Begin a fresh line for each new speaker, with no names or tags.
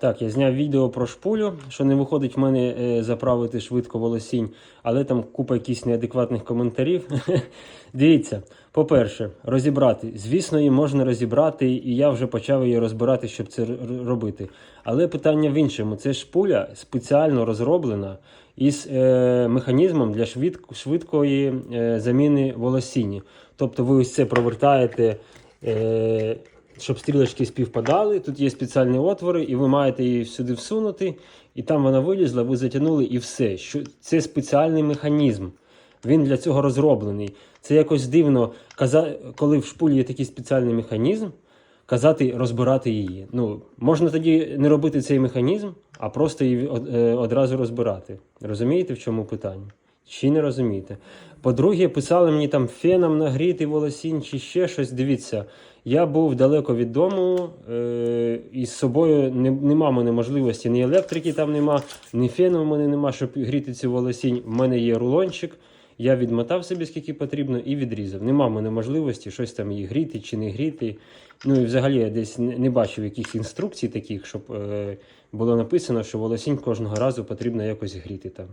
Так, я зняв відео про шпулю, що не виходить в мене е, заправити швидко волосінь, але там купа якихось неадекватних коментарів. Дивіться, по-перше, розібрати. Звісно, її можна розібрати, і я вже почав її розбирати, щоб це робити. Але питання в іншому: це шпуля спеціально розроблена із е, механізмом для швид, швидкої е, заміни волосіння. Тобто ви ось це провертаєте. Е, щоб стрілочки співпадали. Тут є спеціальні отвори, і ви маєте її сюди всунути, і там вона вилізла, ви затягнули і все. Що це спеціальний механізм. Він для цього розроблений. Це якось дивно, коли в шпулі є такий спеціальний механізм, казати розбирати її. Ну, можна тоді не робити цей механізм, а просто її е, одразу розбирати. Розумієте, в чому питання? Чи не розумієте? По-друге, писали мені там феном нагріти волосінь чи ще щось. Дивіться, я був далеко від дому, е- і з собою не, нема мене можливості, ні електрики там нема, ні фену в мене нема, щоб гріти цю волосінь. В мене є рулончик. Я відмотав собі скільки потрібно і відрізав. Нема в мене можливості щось там її гріти чи не гріти. Ну і взагалі я десь не бачив якихось інструкцій таких, щоб е, було написано, що волосінь кожного разу потрібно якось гріти там.